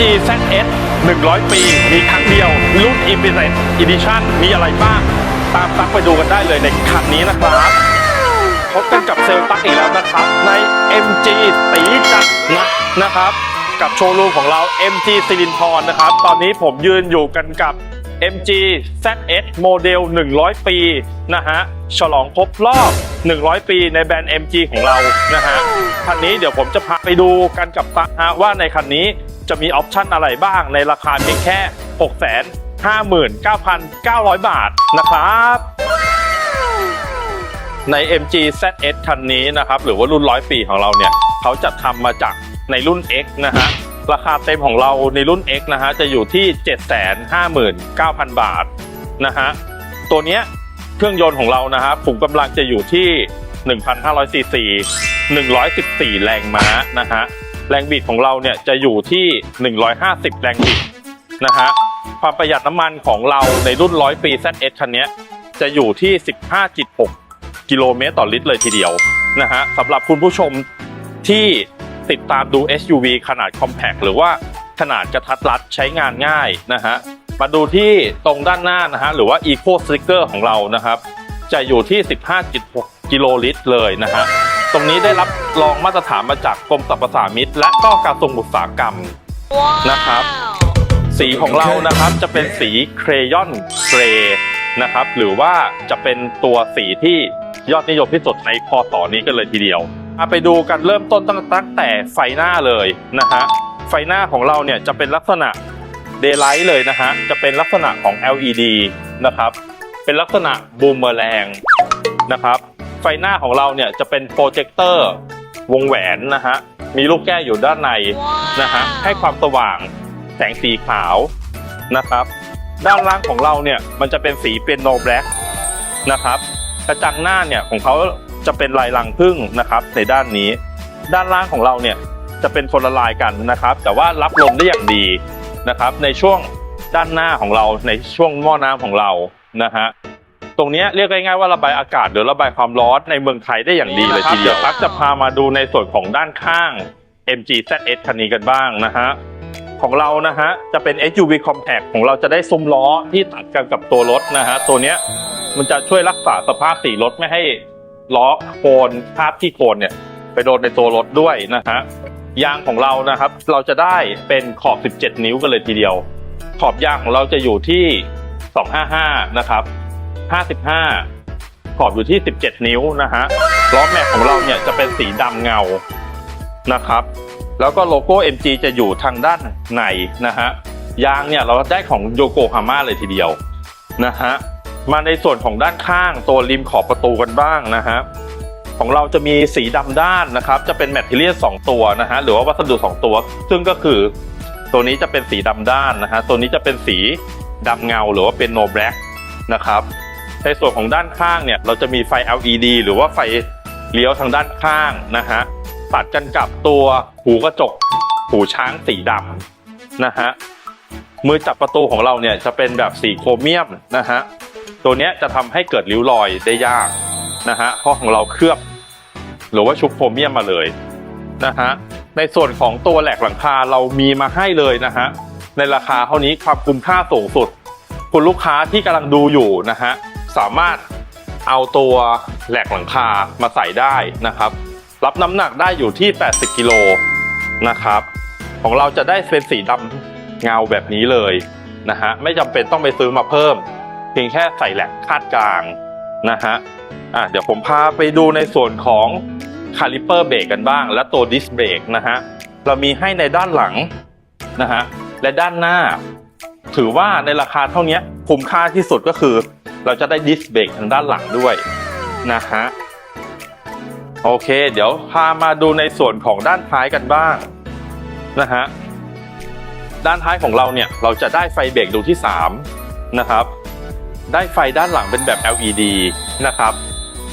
GZS 100 ปี มีครั้งเดียว รุ่น Limited Edition มีอะไรบ้าง ตามตักไปดูกันได้เลยในคันนี้นะครับพบกันกับเซลตักอีกแล้วนะครับ ใน MG ตีจัดนะนะครับ กับโชว์รูมของเรา MG สิรินทรนะครับ ตอนนี้ผมยืนอยู่กันกับ MG ZS โมเดล 100 ปีนะฮะฉลองครบรอบ 100 ปีในแบรนด์ MG ของเรานะฮะคันนี้เดี๋ยวผมจะพาไปดูกันกับตาฮะว่าในคันนี้จะมีออปชั่นอะไรบ้างในราคาเพียงแค่ 659,900 บาทนะครับ ใน MG ZS คันนี้นะครับ หรือว่ารุ่น 100 ปีของเราเนี่ย เขาจะทำมาจากในรุ่น X นะฮะ ราคาเต็มของเราในรุ่น X นะฮะจะอยู่ที่ 759,000 บาทนะฮะตัวเนี้ยเครื่องยนต์ของเรานะฮะขุมกำลังจะอยู่ที่ 1,500ซีซี114 แรงม้านะฮะแรงบิดของเราเนี่ยจะอยู่ที่ 150 แรงบิดนะฮะความประหยัดน้ำมันของเราในรุ่น 100 ปี ZS คันนี้จะอยู่ที่ 15.6 กิโลเมตรต่อลิตรเลยทีเดียวนะฮะสำหรับคุณผู้ชมที่ ติดตามดู SUV ขนาด Compact หรือว่าขนาดกระทัดรัดใช้งานง่ายนะฮะ มาดูที่ตรงด้านหน้านะฮะ หรือว่า Eco Sticker ของเรานะครับ จะอยู่ที่ 15.6 กิโลลิตรเลยนะฮะ ตรงนี้ได้รับรองมาตรฐานมาจากกรมสรรพสามิตและก็กระทรวงอุตสาหกรรมนะครับ สีของเรานะครับจะเป็นสีเครยอนเกรย์นะครับ หรือว่าจะเป็นตัวสีที่ยอดนิยมที่สุดในพศนี้กันเลยทีเดียว มาไปดูกันเริ่มต้นตั้งตั้งแต่ไฟหน้าเลยนะฮะไฟหน้าของเราเนี่ยจะเป็นลักษณะ Daylight เลยนะฮะจะเป็นลักษณะของ LED นะครับเป็นลักษณะบูมเมอแรงนะครับไฟหน้าของเราเนี่ยจะเป็นโปรเจคเตอร์วงแหวนนะฮะมีลูกแก้วอยู่ด้านในนะฮะให้ความสว่างแสงสีขาวนะครับ ด้านล่างของเราเนี่ยมันจะเป็นสีเป็นโนแบล็กนะครับกระจังหน้าเนี่ยของเขา จะเป็นลายลังพึ่งนะครับในด้านนี้ ด้านล่างของเราเนี่ยจะเป็นคนละลายกันนะครับ แต่ว่ารับลมได้อย่างดีนะครับ ในช่วงด้านหน้าของเราในช่วงหม้อน้ำของเรานะฮะตรงเนี้ยเรียกง่ายๆว่าระบายอากาศหรือระบายความร้อนในเมืองไทยได้อย่างดีเลยทีเดียวตักจะพามาดูในส่วนของด้านข้าง MG ZS คันนี้กันบ้างนะฮะของเรานะฮะจะเป็น SUV compact ของเราจะได้ซุ้มล้อที่ตัดกันกับตัวรถนะฮะตัวเนี้ยมันจะช่วยรักษาสภาพสีรถไม่ให้ ล้อโคนภาพที่โคนเนี่ยไปโดนในตัวรถด้วยนะฮะยางของเรานะครับ เราจะได้เป็นขอบ 17 นิ้วกันเลยทีเดียว ขอบยางของเราจะอยู่ที่ 255 นะครับ 55 ขอบอยู่ที่ 17 นิ้วนะฮะล้อแม็กของเราเนี่ยจะเป็นสีดำเงานะครับ แล้วก็โลโก้ MG จะอยู่ทางด้านในนะฮะยางเนี่ยเราได้ของโยโกฮาม่าเลยทีเดียวนะฮะ มาในส่วนของด้านข้างตัวริมขอบประตูกันบ้างนะฮะของเราจะมีสีดำด้านนะครับ จะเป็นแมทเทียลสองตัวนะฮะหรือว่าวัสดุสองตัว ซึ่งก็คือ ตัวนี้จะเป็นสีดำด้านนะฮะตัวนี้จะเป็นสีดำเงาหรือว่าเป็นโนแบล็กนะครับในส่วนของด้านข้างเนี่ยเราจะมีไฟ LED หรือว่าไฟเลี้ยวทางด้านข้างนะฮะตัดกันกับตัวหูกระจก หูช้างสีดำนะฮะมือจับประตูของเราเนี่ยจะเป็นแบบสีโครเมียมนะฮะ ตัวนี้จะทำให้เกิดริ้วรอยได้ยากนะฮะเพราะของเราเคลือบ หรือว่าชุบโครเมียมมาเลยนะฮะในส่วนของตัวแหลกหลังคาเรามีมาให้เลยนะฮะในราคาเท่านี้ความคุ้มค่าสูงสุด คุณลูกค้าที่กำลังดูอยู่นะฮะสามารถเอาตัวแหลกหลังคามาใส่ได้นะครับ รับน้ำหนักได้อยู่ที่ 80กิโลนะครับของเราจะได้เป็นสีดำเงาแบบนี้เลยนะฮะไม่จำเป็นต้องไปซื้อมาเพิ่ม เพียงแค่ใส่แหลกคาดกลางนะฮะอะเดี๋ยวผมพาไปดูในส่วนของคาลิเปอร์เบรกกันบ้าง และตัวดิสเบรกนะฮะเรามีให้ในด้านหลังนะฮะและด้านหน้า ถือว่าในราคาเท่านี้คุ้มค่าที่สุดก็คือ เราจะได้ดิสเบรกทางด้านหลังด้วยนะฮะโอเค เดี๋ยวพามาดูในส่วนของด้านท้ายกันบ้างนะฮะด้านท้ายของเราเนี่ยเราจะได้ไฟเบรกดวงที่ 3 นะครับ ได้ไฟด้านหลังเป็นแบบ LED นะครับ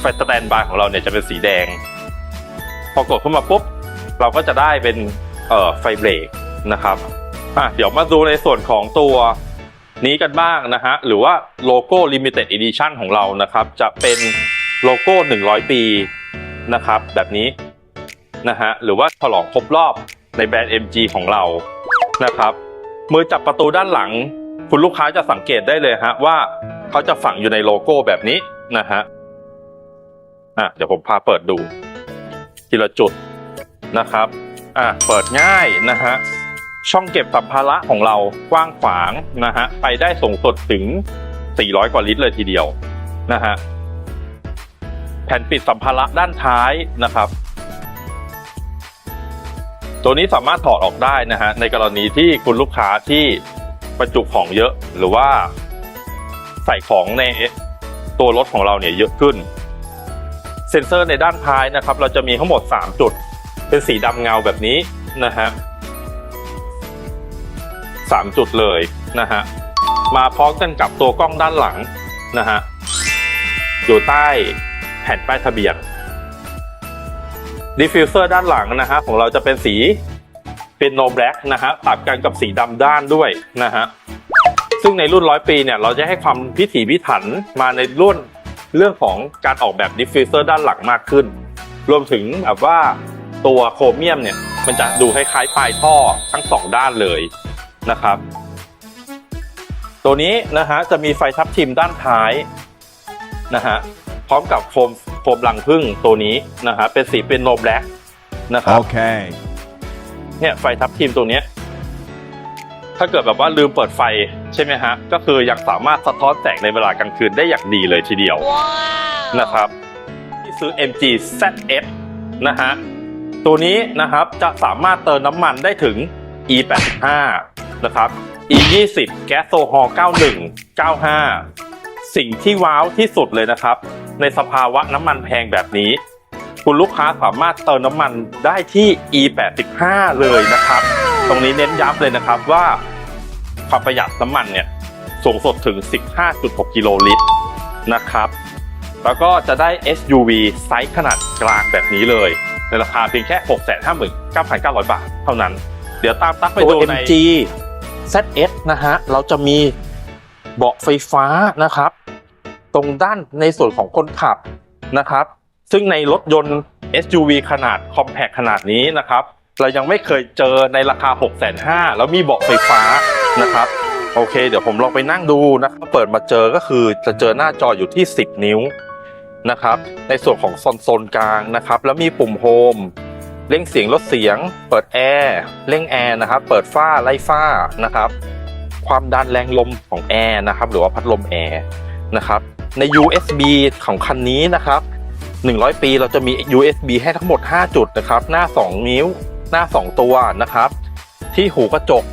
ไฟสแตนบายของเราเนี่ยจะเป็นสีแดง พอกดเข้ามาปุ๊บ เราก็จะได้เป็นเอ่อไฟเบรกนะครับอะเดี๋ยวมาดูในส่วนของตัวนี้กันบ้างนะฮะ หรือว่าโลโก้ Limited Edition ของเรานะครับ จะเป็นโลโก้ 100 ปีนะครับ แบบนี้นะฮะ หรือว่าฉลองครบรอบในแบรนด์ MG ของเรานะครับ มือจับประตูด้านหลัง คุณลูกค้าจะสังเกตได้เลยฮะว่า เขาจะฝังอยู่ในโลโก้แบบนี้นะฮะอะเดี๋ยวผมพาเปิดดู ทีละจุดนะครับอะเปิดง่ายนะฮะช่องเก็บสัมภาระของเรากว้างขวางนะฮะไปได้สูงสุดถึง 400 กว่าลิตรเลยทีเดียวนะฮะแผ่นปิดสัมภาระด้านท้ายนะครับ ตัวนี้สามารถถอดออกได้นะฮะในกรณีที่คุณลูกค้าที่บรรจุของเยอะหรือว่า ใส่ของในตัวรถของเราเนี่ยเยอะขึ้น เซ็นเซอร์ในด้านท้ายนะครับ เราจะมีทั้งหมด 3 จุด เป็นสีดำเงาแบบนี้นะฮะสามจุดเลยนะฮะมาพร้อมกันกับตัวกล้องด้านหลังนะฮะอยู่ใต้แผ่นป้ายทะเบียนดิฟฟิวเซอร์ด้านหลังนะฮะของเราจะเป็นสีเป็นโนแบล็กนะฮะตัดกันกับสีดำด้านด้วยนะฮะ ซึ่งในรุ่นร้อยปีเนี่ยเราจะให้ความพิถีพิถันมาในรุ่นเรื่องของการออกแบบดิฟฟิวเซอร์ด้านหลังมากขึ้น รวมถึงแบบว่าตัวโครเมียมเนี่ยมันจะดูคล้ายๆปลายท่อทั้งสองด้านเลยนะครับ ตัวนี้นะฮะจะมีไฟทับทิมด้านท้ายนะฮะพร้อมกับโฟมโฟมรังพึ่งตัวนี้นะฮะเป็นสีเป็นโนแบล็กนะครับ Okay. เนี่ยไฟทับทิมตัวเนี้ย ถ้าเกิดแบบว่าลืมเปิดไฟใช่ไหมฮะ ก็คือยังสามารถสะท้อนแสงในเวลากลางคืนได้อย่างดีเลยทีเดียว นะครับที่ซื้อ MG ZS นะฮะ ตัวนี้นะครับจะสามารถเติมน้ำมันได้ถึง E85 นะครับ E20 แก๊สโซฮอล์91 95 สิ่งที่ว้าวที่สุดเลยนะครับ ในสภาวะน้ำมันแพงแบบนี้ คุณลูกค้าสามารถเติมน้ำมันได้ที่ E85 เลยนะครับ ตรงนี้เน้นย้ำเลยนะครับว่าความประหยัดน้ำมันเนี่ยสูงสุดถึง 15.6 กิโลลิตรนะครับ แล้วก็จะได้ SUV ไซส์ขนาดกลางแบบนี้เลย ในราคาเพียงแค่ 659,900 บาทเท่านั้น เดี๋ยวตามตักไปดูใน MG ZS นะฮะ เราจะมีเบาะไฟฟ้านะครับ ตรงด้านในส่วนของคนขับนะครับ ซึ่งในรถยนต์ SUV ขนาด Compact ขนาดนี้นะครับ เรายังไม่เคยเจอในราคา 6 5 0 0 0แล้วมีเบาะไฟฟ้านะครับ โอเค เดี๋ยวผมลองไปนั่งดูนะครับเปิดมาเจอก็คือจะเจอหน้าจออยู่ที่ 10 นิ้วนะครับ ในส่วนของโซนโซนกลางนะครับ แล้วมีปุ่มโฮมเร่งเสียงลดเสียง เปิดแอร์เร่งแอร์นะครับ เปิดฝ้าไล่ฝ้านะครับ ความดันแรงลมของแอร์นะครับ หรือว่าพัดลมแอร์นะครับใน USB ของคันนี้นะครับ 100 ปีเราจะมี USB ให้ทั้งหมด 5 จุดนะครับ หน้า 2 นิ้ว หน้า 2 ตัวนะครับ ที่หูกระจก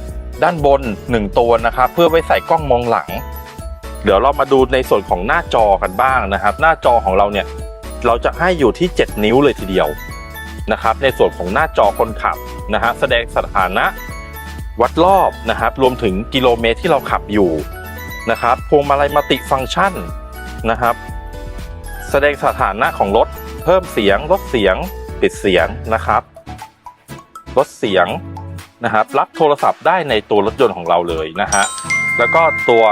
ด้านบน 1 ตัวนะครับ เพื่อไว้ใส่กล้องมองหลัง เดี๋ยวเรามาดูในส่วนของหน้าจอกันบ้างนะครับ หน้าจอของเราเนี่ยเราจะให้อยู่ที่ 7 นิ้วเลยทีเดียวนะครับ ในส่วนของหน้าจอคนขับนะฮะแสดงสถานะวัดรอบนะครับ รวมถึงกิโลเมตรที่เราขับอยู่นะครับพวงมาลัยมัลติฟังก์ชันนะครับ แสดงสถานะของรถ เพิ่มเสียงลดเสียงปิดเสียงนะครับ ลดเสียงนะครับรับโทรศัพท์ได้ในตัวรถยนต์ของเราเลยนะฮะแล้วก็ตัว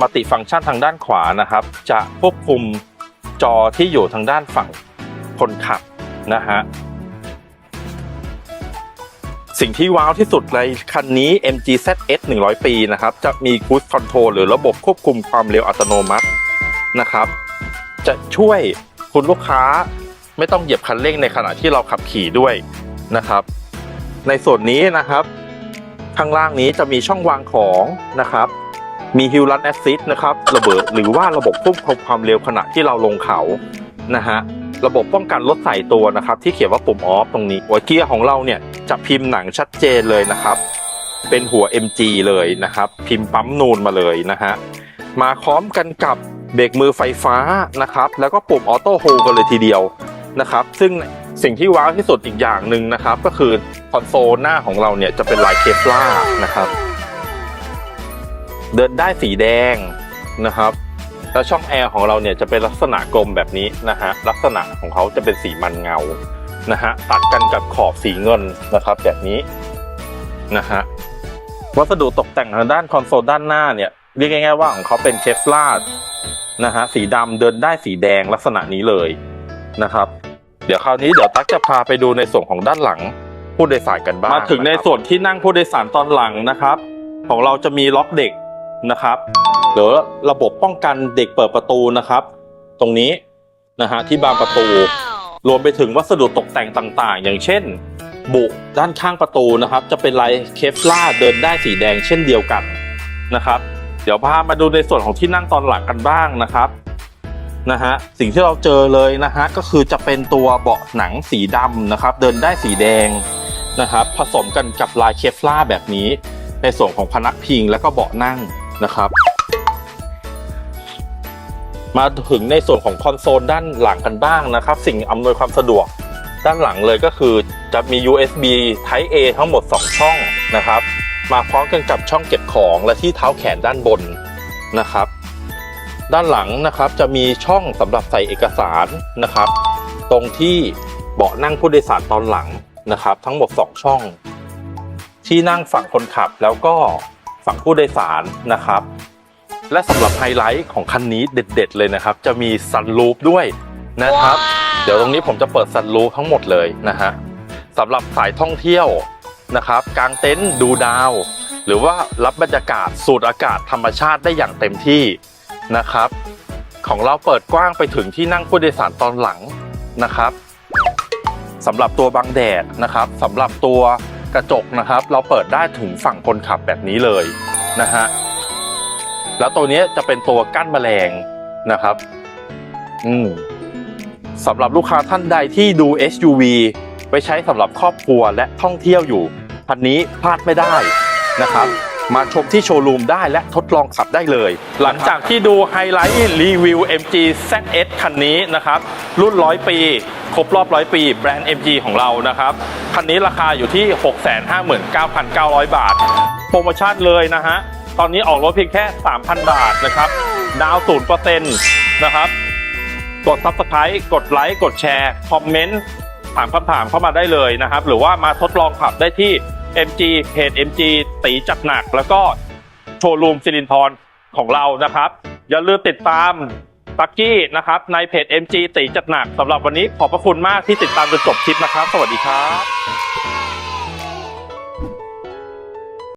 มัลติฟังก์ชันทางด้านขวานะครับ จะควบคุมจอที่อยู่ทางด้านฝั่งคนขับนะฮะสิ่งที่ว้าวที่สุดในคันนี้ MG ZS 100 ปีนะครับ จะมี Cruise Control หรือระบบควบคุมความเร็วอัตโนมัตินะครับ จะช่วยคุณลูกค้าไม่ต้องเหยียบคันเร่งในขณะที่เราขับขี่ด้วย นะครับ ในส่วนนี้นะครับ ข้างล่างนี้จะมีช่องวางของนะครับ มี Hill Run Assist นะครับระเบิดหรือว่าระบบควบคุมความเร็วขณะที่เราลงเขานะฮะระบบป้องกันรถใส่ตัวนะครับ ที่เขียนว่าปุ่มออฟตรงนี้หัวเกียร์ของเราเนี่ยจะพิมพ์หนังชัดเจนเลยนะครับ เป็นหัว MG เลยนะครับ พิมพ์ปั๊มนูนมาเลยนะฮะมาพร้อมกันกับเบรกมือไฟฟ้านะครับ แล้วก็ปุ่มออโต้โฮกันเลยทีเดียวนะครับ ซึ่ง สิ่งที่ว้าวที่สุดอีกอย่างหนึ่งนะครับ ก็คือคอนโซลหน้าของเราเนี่ยจะเป็นลายเคปลาร์นะครับ เดินได้สีแดงนะครับแล้วช่องแอร์ของเราเนี่ยจะเป็นลักษณะกลมแบบนี้นะฮะลักษณะของเขาจะเป็นสีมันเงานะฮะตัดกันกับขอบสีเงินนะครับ แบบนี้นะฮะวัสดุตกแต่งทางด้านคอนโซลด้านหน้าเนี่ยเรียกง่ายๆว่าของเขาเป็นเคฟลาร์นะฮะสีดำเดินได้สีแดงลักษณะนี้เลยนะครับ ดี๋ยวคราวนี้เดี๋ยวตั๊กจะพาไปดูในส่วนของด้านหลังผู้โดยสารกันบ้างมาถึงในส่วนที่นั่งผู้โดยสารตอนหลังนะครับ ของเราจะมีล็อกเด็กนะครับหรือระบบป้องกันเด็กเปิดประตูนะครับ ตรงนี้นะฮะที่บานประตู รวมไปถึงวัสดุตกแต่งต่างๆ อย่างเช่น บุด้านข้างประตูนะครับ จะเป็นลายเคฟลาร์เดินได้สีแดงเช่นเดียวกันนะครับ เดี๋ยวพามาดูในส่วนของที่นั่งตอนหลังกันบ้างนะครับ นะฮะสิ่งที่เราเจอเลยนะฮะก็คือจะเป็นตัวเบาะหนังสีดำนะครับ เดินได้สีแดงนะครับผสมกันกับลายเคฟลาแบบนี้ ในส่วนของพนักพิงแล้วก็เบาะนั่งนะครับ มาถึงในส่วนของคอนโซลด้านหลังกันบ้างนะครับ สิ่งอำนวยความสะดวกด้านหลังเลยก็คือจะมี USB Type A ทั้งหมด 2 ช่องนะครับ มาพร้อมกันกับช่องเก็บของและที่เท้าแขนด้านบนนะครับ ด้านหลังนะครับจะมีช่องสำหรับใส่เอกสารนะครับ ตรงที่เบาะนั่งผู้โดยสารตอนหลังนะครับ ทั้งหมด 2 ช่อง ที่นั่งฝั่งคนขับแล้วก็ฝั่งผู้โดยสารนะครับ และสำหรับไฮไลท์ของคันนี้เด็ด ๆ เลยนะครับ จะมีซันรูฟด้วยนะครับ เดี๋ยวตรงนี้ผมจะเปิดซันรูฟทั้งหมดเลยนะฮะสำหรับสายท่องเที่ยวนะครับกางเต็นท์ดูดาว หรือว่ารับบรรยากาศสูดอากาศธรรมชาติได้อย่างเต็มที่ นะครับ ของเราเปิดกว้างไปถึงที่นั่งผู้โดยสารตอนหลังนะครับสำหรับตัวบังแดดนะครับสำหรับตัวกระจกนะครับ เราเปิดได้ถึงฝั่งคนขับแบบนี้เลยนะฮะแล้วตัวนี้จะเป็นตัวกั้นแมลงนะครับ อืมสำหรับลูกค้าท่านใดที่ดู SUV ไว้ใช้สำหรับครอบครัวและท่องเที่ยวอยู่คันนี้พลาดไม่ได้นะครับ มาชมที่โชว์รูมได้และทดลองขับได้เลย หลังจากที่ดูไฮไลท์รีวิว MG ZS คันนี้นะครับ รุ่น 100 ปี ครบรอบ 100 ปีแบรนด์ MG ของเรานะครับ คันนี้ราคาอยู่ที่ 659,900 บาท โปรโมชั่นเลยนะฮะ ตอนนี้ออกรถเพียงแค่ 3,000 บาทนะครับ ดาวศูนย์เปอร์เซ็นต์นะครับ กด subscribe กดไลค์ กดแชร์ คอมเมนต์ ถามคำถามเข้ามาได้เลยนะครับ หรือว่ามาทดลองขับได้ที่ MG เพจ MG ตีจัดหนัก แล้วก็โชว์รูมสิรินทรของเรานะครับ อย่าลืมติดตามตักกี้นะครับในเพจ MG ตีจัดหนักสำหรับวันนี้ขอบพระคุณมากที่ติดตามจนจบคลิปนะครับ สวัสดีครับ